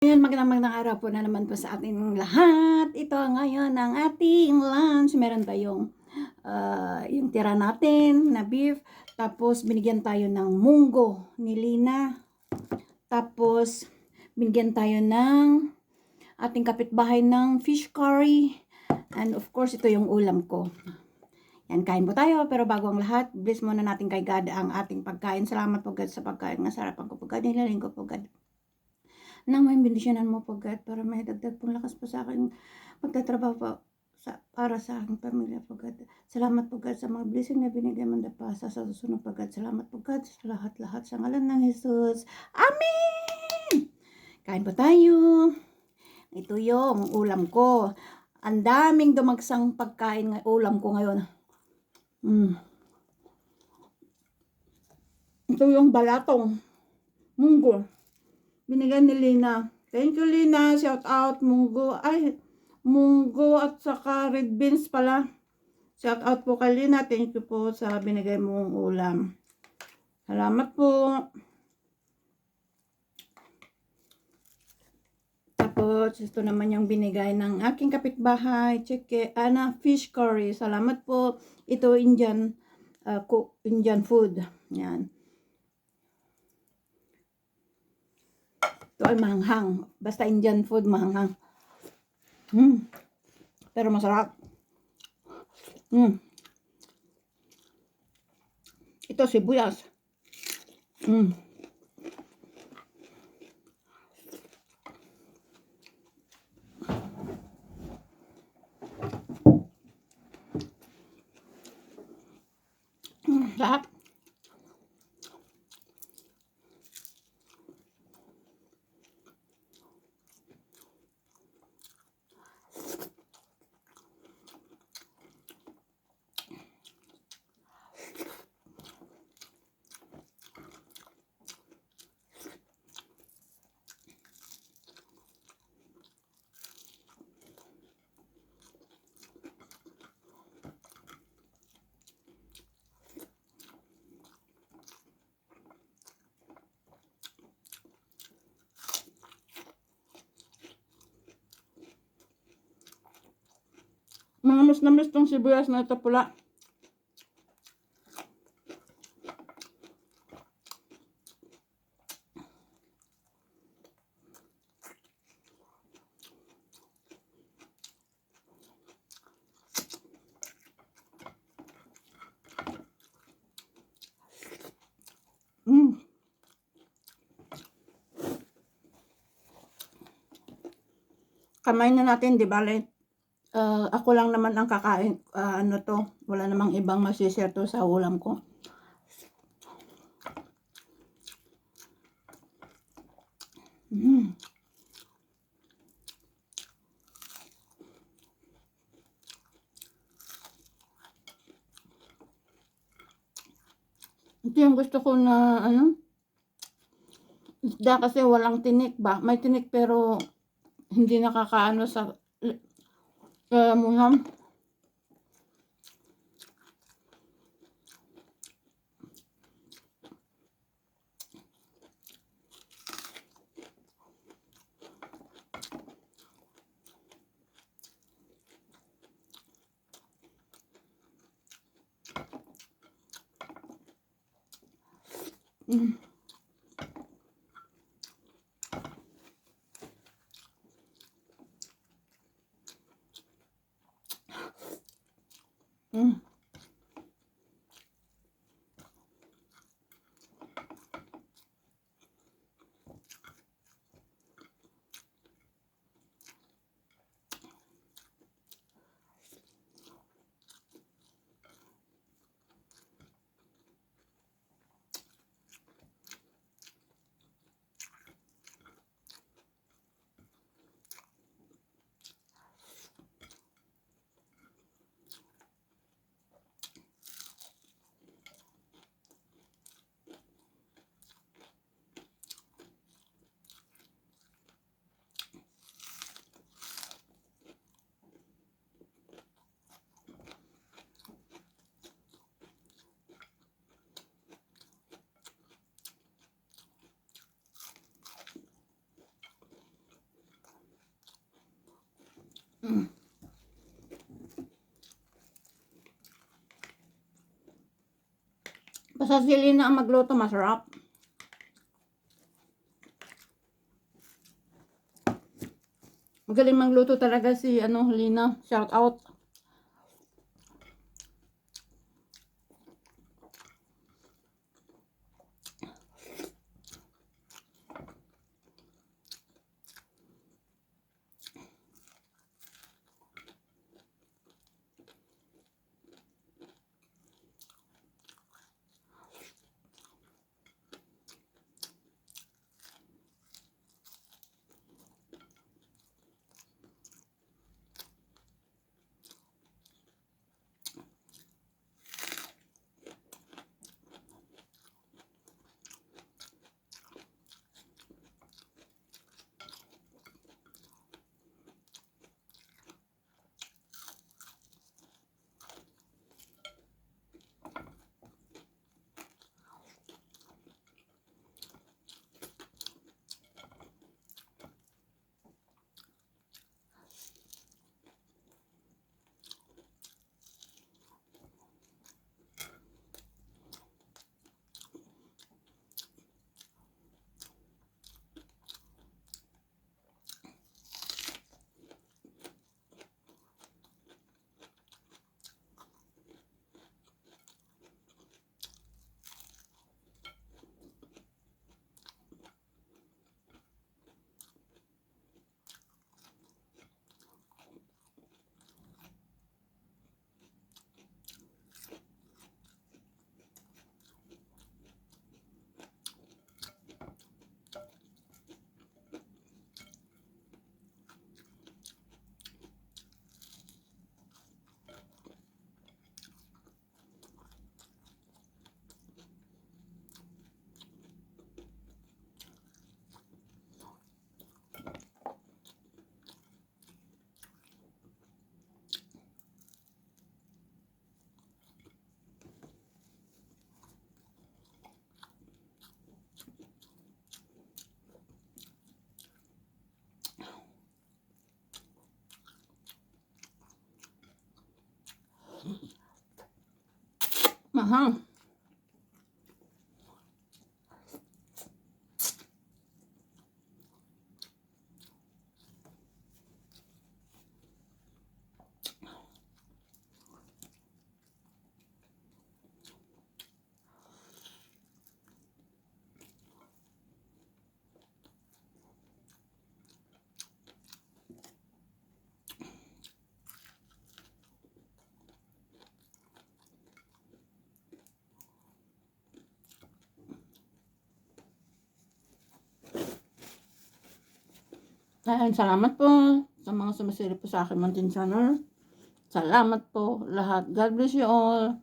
Ngayon, magandang magandang araw po na naman po sa ating lahat. Ito ngayon ang ating lunch. Meron tayong ah, yung tira natin na beef. Tapos, binigyan tayo ng munggo ni Lina. Tapos, binigyan tayo ng ating kapitbahay ng fish curry. And of course, ito yung ulam ko. Yan, kain po tayo. Pero bago ang lahat, bless muna natin kay God ang ating pagkain. Salamat po God sa pagkain. Nasarapan ko po God. Nilaling ko po God nang may bendisyonan mo po God para may dagdag pong lakas po sa akin pagtatrabaho po sa, para sa aking pamilya po God. Salamat po God sa mga blessing na binigay mo na pa sa sa susunod po God. Salamat po God sa lahat-lahat sa ngalan ng Jesus. Amen! Kain po tayo. Ito yung ulam ko. Ang daming dumagsang pagkain ng ulam ko ngayon. Mm. Ito yung balatong. Munggo. Binigyan ni Lina. Thank you, Lina. Shout out, munggo. Ay, munggo at saka red beans pala. Shout out po kay Lina. Thank you po sa binigay mong ulam. Salamat po. Tapos, ito naman yung binigay ng aking kapitbahay. Chike, ana, fish curry. Salamat po. Ito, Indian, uh, Indian food. Yan. Ito ay mahanghang. Basta Indian food, mahanghang. Mm. Pero masarap. Mm. Ito sibuyas. Mm. Mm, sarap. Mas na mas tong sibuyas na ito pula. Mm. Kamay na natin, di ba? Uh, ako lang naman ang kakain, uh, ano to, wala namang ibang masishare to sa ulam ko. Mm. Ito yung gusto ko na, ano, isda kasi walang tinik ba? May tinik pero hindi nakakaano sa kaya mo yan. Mm. Mm. Mm. Basta si Lina ang magluto, masarap. Magaling magluto talaga si ano, Lina. Shout out. Uh huh. Ayan, salamat po sa mga sumasilip po sa akin Mountain Channel. Salamat po lahat. God bless you all.